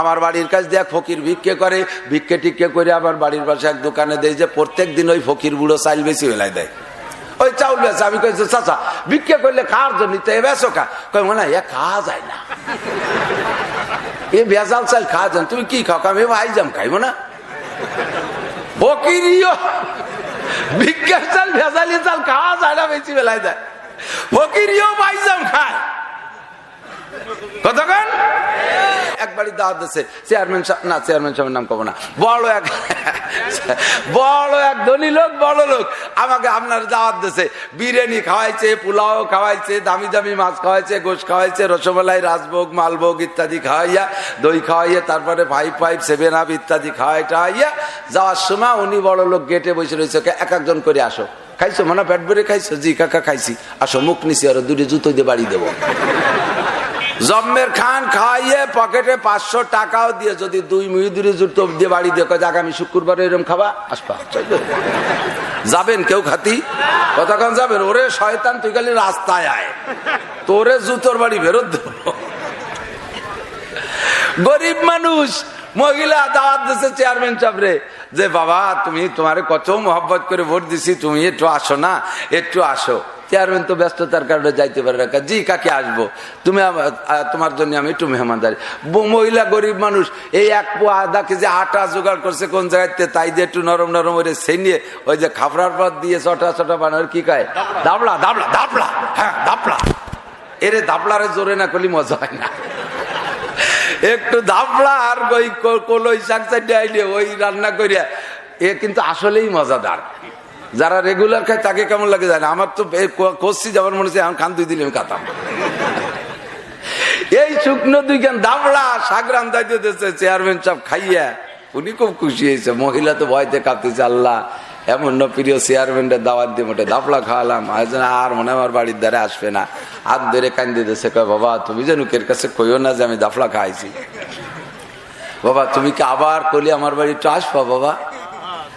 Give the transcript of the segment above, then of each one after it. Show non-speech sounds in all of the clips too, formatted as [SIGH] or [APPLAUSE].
আমার বাড়ির কাছ দিয়ে ফকির ভিক্ষে করে, ভিক্ষে টিক্ষে করে আমার বাড়ির পাশে এক দোকানে দেয় যে প্রত্যেক দিন ওই ফকির বুড়ো চাইল বেশি বেলায় দেয়। ওই চাউল বেছে আমি কইছি, চাচা, ভিক্ষে করলে কার জন্য তো বেছো কা? কই মনে এ খাওয়া যায় না। এ ভেজাল চাল খাওয়া যান তুমি কি খাও? আমি ভাই জাম খাইবো না। ফকিরিও ভিক্ষার চাল, ভেজালি চাল খাওয়া যায় না, বেশি বেলায় দেয়। ফকিরিও ভাইজাম খায়। কতক্ষণ একবারই দাওয়াত দিচ্ছে চেয়ারম্যান সাহেব না, চেয়ারম্যান সাহেবের নাম কব না। বড় এক বড় এক ধনী লোক, বড় লোক। আমাকে আপনার দাওয়াত দিচ্ছে বিরিয়ানি খাওয়াইছে, পোলাও খাওয়াইছে, দামি দামি মাছ খাওয়াইছে, গোশ খাওয়াইছে, রসমালাই, রাজভোগ, মালভোগ ইত্যাদি খাওয়াইয়া, দই খাওয়াইয়া, তারপরে ফাইভ ফাইভ সেভেন আপ ইত্যাদি খাওয়াই টাওয়াইয়া যাওয়ার সময় উনি বড় লোক গেটে বসে রয়েছে। এক একজন করে আসো। খাইছো? মানে পেট ভরে খাইছো? জি, কাকা, খাইছি। আসো, মুখ নিছি আর দুটি জুতো দিয়ে বাড়ি দেবো। জম্মের খান খাইয়ে পকেটে পাঁচশো টাকাও দিয়ে যদি দুই মিহিদুরি জুতো দিয়ে বাড়ি দিয়ে কয়, আগামী শুক্রবার এরকম খাবা আসবা। যাবেন কেউ খাতি? কতক্ষণ যাবেন? ওরে শয়তান তুই খালি রাস্তায় আয়। তোরে জুতোর বাড়ি ফেরত দেবো। গরিব মানুষ মহিলা দাওয়াত দিচ্ছে চেয়ারম্যান সাহেবরে যে বাবা তুমি তোমার কত মহব্বত করে ভোট দিছি তুমি একটু আসো না একটু আসো। চেয়ারম্যান তো ব্যস্ততার কারণে যাইতে পারে না। জি কাকে আসব? তুমি তোমার জন্য আমি একটু মেহমানদারি। মহিলা গরিব মানুষ এই এক পো আধা কেজি আটা জোগাড় করছে কোন জায়গাতে? তাই যে একটু নরম নরম করে সেই নিয়ে ওই যে খাফরার পর দিয়ে ছটা চটা বানার কি কয়? দাবলা। দাবলা দাবলা হ্যাঁ দাবলা। এরে দাবলারে জোরে না করলে মজা হয় না। একটু দাবলা আর ওই কলই শাক চাইতে আইলে ওই রান্না করিয়া এ কিন্তু আসলেই মজাদার। যারা রেগুলার খায়, তাকে কেমন লাগে জানে? আমার তো এ ক- করছি যেমন মনে হচ্ছে, এখন খান দুই দিলে আমি কাতাম এই শুকনো দুই খান দাবলা শাক রান্দাইতে দিচ্ছে চেয়ারম্যান সব খাইয়া। উনি খুব খুশি হয়েছে, মহিলা তো ভয়তে কাঁপতেছে আল্লাহ, এমন না প্রিয় চেয়ারম্যানটা দাওয়াত দিয়ে মোটে দাপলা খাওয়ালাম। আর মনে আমার বাড়ির দ্বারে আসবে না। হাত ধরে কান্দি দিয়েছে, কয়, বাবা, তুমি যেন কের কাছে কইও না যে আমি দাফলা খাইছি? বাবা, তুমি কি আবার কলি আমার বাড়ি একটু আসবা, বাবা?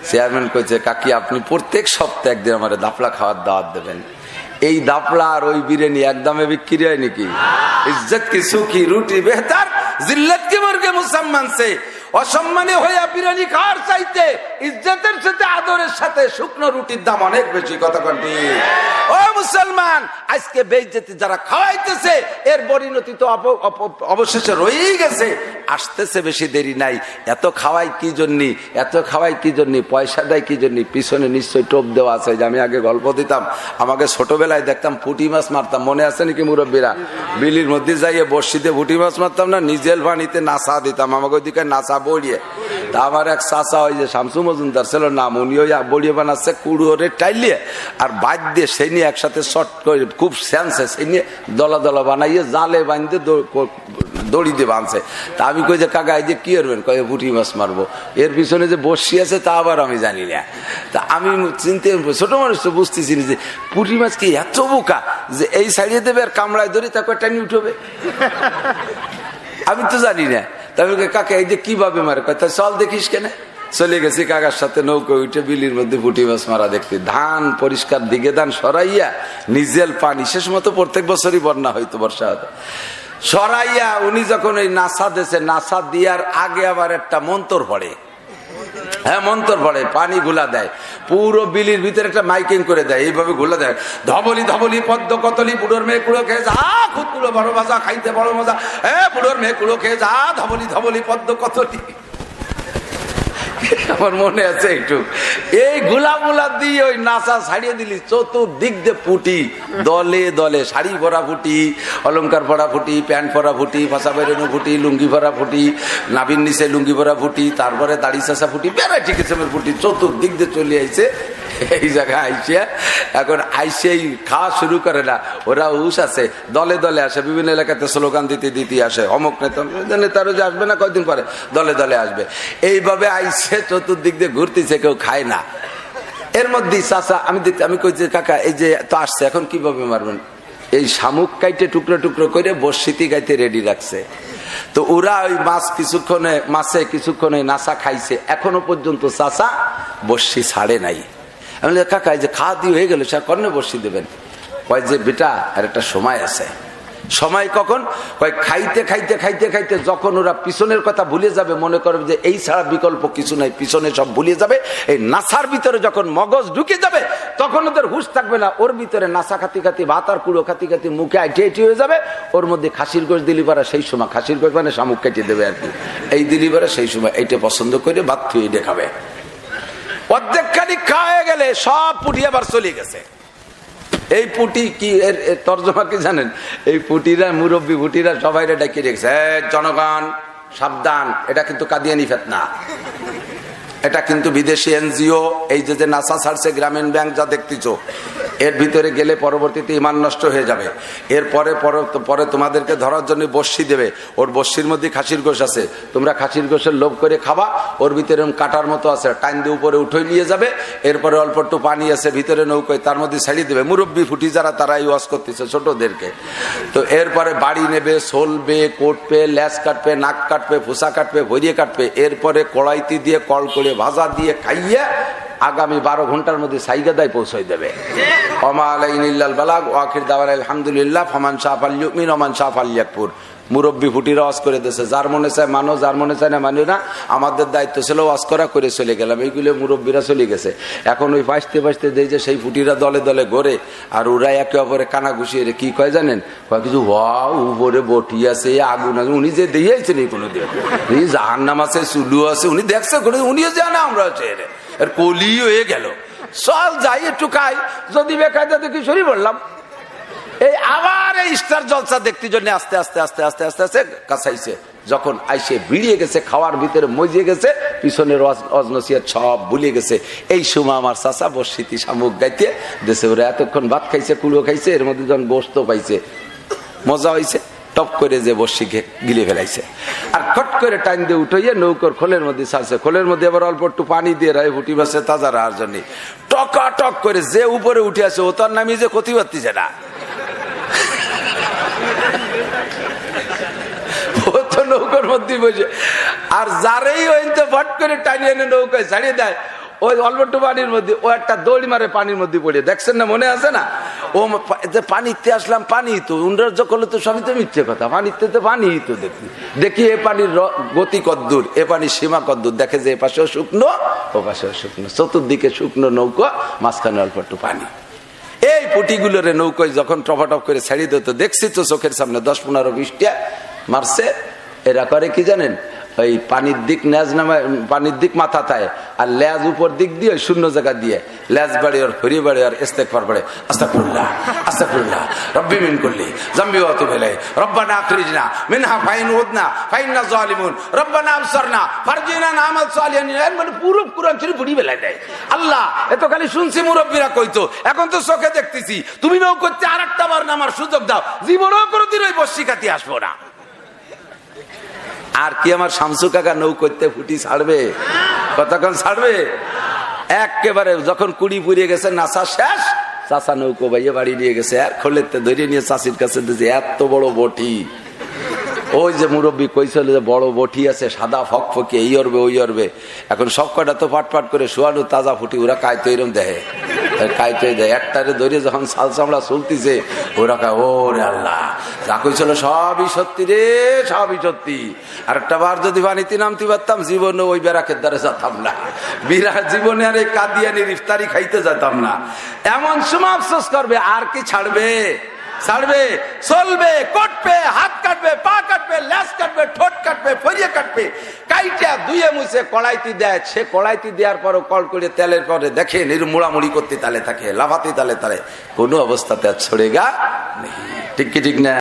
চেয়ারম্যান কইছে, কাকি, আপনি প্রত্যেক সপ্তাহে একদিন আমার দাপলা খাওয়ার দাওয়াত দেবেন। এই দাপলা আর ওই বিরিয়ানি একদমে বিক্রি হয় নাকি? ইজ্জত কি সুখী, রুটি বেহতার, জিল্লত কি মুরগে মুসলমান সে? অসম্মানে হইয়া বিরিয়ানি খাওয়ার চাইতে ইজ্জতের সাথে, আদরের সাথে শুকনো রুটির দাম অনেক বেশি, কথা কন্টি ও মুসলমান, আজকে বেইজ্জতি যারা খাওয়াইতেছে, এর পরিণতি তো অবশেষে রয়েই গেছে। আসতেছে বেশি দেরি নাই। এত খাওয়াই কি জন্য? এত খাওয়াই কি জন্য? পয়সা দেয় কি জন্য? পিছনে নিশ্চয়ই টোপ দেওয়া আছে। যে আমি আগে গল্প দিতাম, আমাকে ছোটবেলায় দেখতাম পুঁটি মাছ মারতাম। মনে আছে নাকি মুরব্বীরা? বিলির মধ্যে যাইয়ে বর্ষিতে পুঁটি মাছ মারতাম না? নিজের পানিতে নাচা দিতাম। আমাকে ওইদিকে নাচা বড়িয়ে তা আমার এক চাচা ওই যে শামসু মজুমদার ছিল, নাম উনি ওই বড়িয়ে বানাচ্ছে কুড়ুরে টাইলিয়ে আর বাদ দিয়ে সেই নিয়ে একসাথে শর্ট করে, খুব স্যান্সে সেই নিয়ে দলা দলা বানাইয়ে জালে বাঁধতে দড়ি দিয়ে বাঁধছে। তা আমি কই যে, কাকা, এই যে কি করবেন? কয়ে পুঁটি মাছ মারবো। এর পিছনে যে বসি আছে, তা আবার আমি জানি না। তা আমি চিনতে, ছোট মানুষ তো বুঝতেছি যে পুঁটি মাছ কি এত বোকা যে এই সাইডে দেবে আর কামড়ায় ধরে তাকে টানি উঠবে আমি তো জানি না। তবে কাকা, এই যে কীভাবে মারে? কয় কথা চল দেখিস কেন? চলে গেছি কাকার সাথে নৌকো উঠে বিলির মধ্যে পুঁটি মাছ মারা দেখতে। ধান পরিষ্কার দিকে ধান সরাইয়া নিজেল পানি, শেষ মতো প্রত্যেক বছরই বন্যা হইতো, বর্ষা হতো। সরাইয়া উনি যখন ওই নাসা দেশে নাসা দিয়ার আগে আবার একটা মন্তর পড়ে। হ্যাঁ মন্তর পড়ে, পানি গুলা দেয়। পুরো বিলির ভিতরে একটা মাইকিং করে দেয়, এইভাবে গুলা দেয়। ধবলি ধবলি, পদ্ম কতলি বুড়োর মেয়ে, কুড়ো খেয়ে যা খুদ বড় মজা খাইতে বড় মজা। হ্যাঁ বুড়োর মেয়ে, কুড়ো খেয়ে যা, ধবলি ধবলি, পদ্ম কতলি আমার মনে আছে একটু। এই গুলা মুলা দিয়ে ওই নাচা ছাড়িয়ে দিলি, চতুর্দিক দিয়ে ফুটি, দলে দলে, শাড়ি ভরা ফুটি, অলংকার ভরা ফুটি, প্যান্ট ভরা ফুটি, ফাঁসা বেরোনো ফুটি, লুঙ্গি ভরা ফুটি নাবিন নিচে লুঙ্গি ভরা ফুটি, তারপরে দাড়ি চাষা ফুটি ভ্যারাইটি কিসমের ফুটি, চতুর্দিক দিয়ে চলে আইছে [LAUGHS] এই জায়গায় আইসে এখন আইসেই খাওয়া শুরু করে না। ওরা উস আছে, দলে দলে আসে, বিভিন্ন এলাকাতে স্লোগান দিতে দিতে আসে, অমুক নেতা নেতারও যে আসবে না, কয়দিন পরে দলে দলে আসবে। এইভাবে আইসে চতুর্দিক দিয়ে ঘুরতেছে, কেউ খায় না। এর মধ্যে চাচা, আমি দেখতে আমি কই যে কাকা, এই যে তো আসছে, এখন কীভাবে মারবেন? এই শামুক কাইটে টুকরো টুকরো করে বর্ষিতি গাইতে রেডি রাখছে। তো ওরা ওই মাছ কিছুক্ষণে, মাছে কিছুক্ষণে নাসা খাইছে। এখনও পর্যন্ত চাচা বর্ষি ছাড়ে নাই। আমি কাকা যে খাওয়া দিয়ে হয়ে গেল, সে কর্ণে বসিয়ে দেবেন। কয় যে, বেটা, আর একটা সময় আছে। সময় কখন? কয়, খাইতে খাইতে খাইতে খাইতে যখন ওরা পিছনের কথা ভুলে যাবে, মনে করবে যে, এই ছাড়া বিকল্প কিছু নাই, পিছনে সব ভুলে যাবে। এই নাসার ভিতরে যখন মগজ ঢুকে যাবে, তখন ওদের হুশ থাকবে না। ওর ভিতরে নাসা খাতি খাতি, ভাত আর কুড়ো খাতি খাতি মুখে আইটি আইটি হয়ে যাবে। ওর মধ্যে খাসির গোশ দিলি পারা সেই সময়। খাসির গোশ মানে শামুক কেটে দেবে আর কি। এই দিলি পারা সেই সময়। এইটা পছন্দ করে ভাত থুয়ে দেখাবে অর্ধেক খানি খাওয়া গেলে সব পুটি আবার চলে গেছে। এই পুটি কি এর তর্জমা কি জানেন? এই পুটিরা মুরব্বী পুটিরা সবাই ডাকিয়ে রেখেছে জনগণ, সাবধান, এটা কিন্তু কাদিয়ানি ফেতনা। এটা কিন্তু বিদেশি এনজিও, এই যে যে নাসা ছাড়ছে গ্রামীণ ব্যাংক যা দেখতেছ, এর ভিতরে গেলে পরবর্তীতে ইমান নষ্ট হয়ে যাবে। এরপরে পরে- তোমাদেরকে ধরার জন্য বর্ষি দেবে। ওর বর্ষির মধ্যে খাসির গোশ আছে। তোমরা খাসির গোশের লোভ করে খাবা, ওর ভিতরে কাটার মতো আছে। টাইম দিয়ে উপরে উঠে নিয়ে যাবে। এরপরে অল্প একটু পানি আছে, ভিতরে নৌকোয় তার মধ্যে ছাড়িয়ে দেবে। মুরব্বী ফুটি যারা তারা ইউজ করতেছে ছোটদেরকে। তো এরপরে বাড়ি নেবে, সোলবে, কোটবে, ল্যাস কাটবে, নাক কাটবে, ফুসা কাটবে, ভরিয়ে কাটবে। এরপরে কড়াইতি দিয়ে কল করে ভাজা দিয়ে খাইয়ে আগামী বারো ঘণ্টার মধ্যে সাইগাদায় পৌঁছাই দেবে। অমা আলাইন বালাগ ওয়াকির দাওয়ার আলহামদুলিল্লাহ ফমান শাহ আলিউমিন ওমান শাহ আলিয়াকপুর মুরব্বী ফুটির ওয়াজ করে দিয়েছে। যার মনে চায় মানো, যার মনে চায় না মানি না, আমাদের দায়িত্ব ছিল ওয়াজ করা, করে চলে গেলাম। এইগুলো মুরব্বীরা চলে গেছে। এখন ওই বাঁচতে বাঁচতে দেয় যে সেই ফুটিরা দলে দলে গড়ে আর ওরা একে অপরে কানা ঘুষিয়ে কি কয় জানেন? কয় কিছু, ওয়াও, উপরে বটি আছে, আগুন আছে। উনি যে দিয়েছেন এই কোনো দিন। জাহার নাম আছে, চুলু আছে, উনি দেখছে কোনো উনিও জানে আমরা হচ্ছে এর। কলি হয়ে গেল। চল যাই, একটু খাই। যদি বেকায়দা দেখি সরি বললাম। এই আবার এই স্টার জলসা দেখতে জন্য আস্তে আস্তে আস্তে আস্তে আস্তে আস্তে কাছাইছে যখন আইসে বিড়িয়ে গেছে, খাওয়ার ভিতরে মজিয়ে গেছে, পিছনের অজ- অজনসিয়া সব ভুলে গেছে। এই সময় আমার চাষা বর্ষিতি শামুক গাইতে, দেশে ওরা এতক্ষণ ভাত খাইছে, কুড়ো খাইছে, এর মধ্যে যখন গোস্ত পাইছে, মজা হয়েছে টপ করে যে বর্ষি গিলে ফেলাইছে। আর খট করে টাইম দিয়ে উঠাইয়ে নৌকর খোলের মধ্যে ছাড়ছে খোলের মধ্যে আবার অল্প একটু পানি দিয়ে রায় ফুটি বাসে তাজা রাহার জন্য। টকা, টক করে যে উপরে উঠে আছে, ও তার নামিয়ে যে ক্ষতি পারতিছে না। [LAUGHS] নৌকার মধ্যে বসে। আর যারেই ওই তো করে টানিয়ে এনে নৌকায় ছাড়িয়ে দেয়, ওই অল্প একটু পানির মধ্যে, ও একটা দড়ি মারে পানির মধ্যে পড়ে। দেখছেন না, মনে আছে না? ও পানিতে আসলাম পানি তো উন্ডার যখন তো সবই তো মিথ্যে কথা। পানিতে তো পানি তো দেখি। দেখি এ পানির গতি কদ্দূর, এ পানির সীমা কদ্দূর। দেখে যে এ পাশেও শুকনো, ও পাশেও শুকনো। চতুর্দিকে শুকনো নৌকা, মাঝখানে অল্প একটু পানি। পুটিগুলোরে নৌকোয় যখন টপাটপ করে ছাড়িয়ে দিত, দেখছি তো চোখের সামনে দশ পনেরো বিশটা মারছে। এরা করে কি জানেন? ওই পানির দিক নেজ নামে পানির দিক মাথা থায় আর লেজ উপর দিক দিয়ে শূন্য জায়গা দিয়ে। ল্যাজ বাড়ি আর ফরি বাড়ি আর ইস্তেক পার পড়ে। আস্তা করল্লাহ আস্তা করল্লাহ রব্বি মিন করলি জাম্বি অত বেলে রব্বানা আখরিজনা মিনহা ফাইন উদনা ফাইননা জালিমুন রব্বানা আবসারনা ফারজিনা নামাল সালিহান। এর মানে পুরো কুরআন শরীফ পড়ি বেলায় দেয়। আল্লাহ এত খালি শুনছি মুরব্বীরা কইতো, এখন তো চোখে দেখতেছি। তুমি নৌ করতে আর একটা বার নামার সুযোগ দাও। জীবনও কোনোদিন ওই বর্ষিকাতি আসব না। আর কি আমার শামসু কাকা নৌ করতে ফুটি ছাড়বে? কতক্ষণ ছাড়বে? একেবারে যখন কুড়ি পুড়িয়ে গেছে নাসা শেষ। চাষা নৌকো ভাইয়ে বাড়ি নিয়ে গেছে। আর খোলেতে ধরে নিয়ে চাষির কাছে দিয়েছে, এত বড় বটি। ওই যে মুরব্বী কইছিল যে, বড় বটি আছে, সাদা ফক ফকে এই অরবে, ওই অরবে। এখন সব কটা তো পাট পাট করে শোয়ানো তাজা ফুটি ওরা কায় কায়তো এরম কায়তো দেয়, একটারে ধরে যখন সাল চামড়া চলতিছে, ওরা কায় ও রে আল্লাহ, যা কইছিল সবই সত্যি রে, সবই সত্যি। আর একটা বার যদি পানিতে নামতে পারতাম, জীবনে ওই বেড়াকের দ্বারা যেতাম না। বিরাট জীবনে আর এই কাদিয়ানির ইফতারি খাইতে যেতাম না। এমন সময় আফসোস করবে, আর কি ছাড়বে? ছাড়বে, চলবে, কটবে, হাত কাটবে, পা কাটবে ল্যাস কাটবে, ঠোঁট কাটবে, ফরিয়ে কাটবে। কাইটা দুয়ে মুছে কড়াইতি দেয়, সে কড়াইতি দেওয়ার পরও কল করে তেলের পরে দেখে নির্মূড়ামুড়ি করতে তালে থাকে, লাফাতে তালে তালে। কোনো অবস্থাতে আর ছড়ে গা নেই। ঠিক কি, ঠিক না?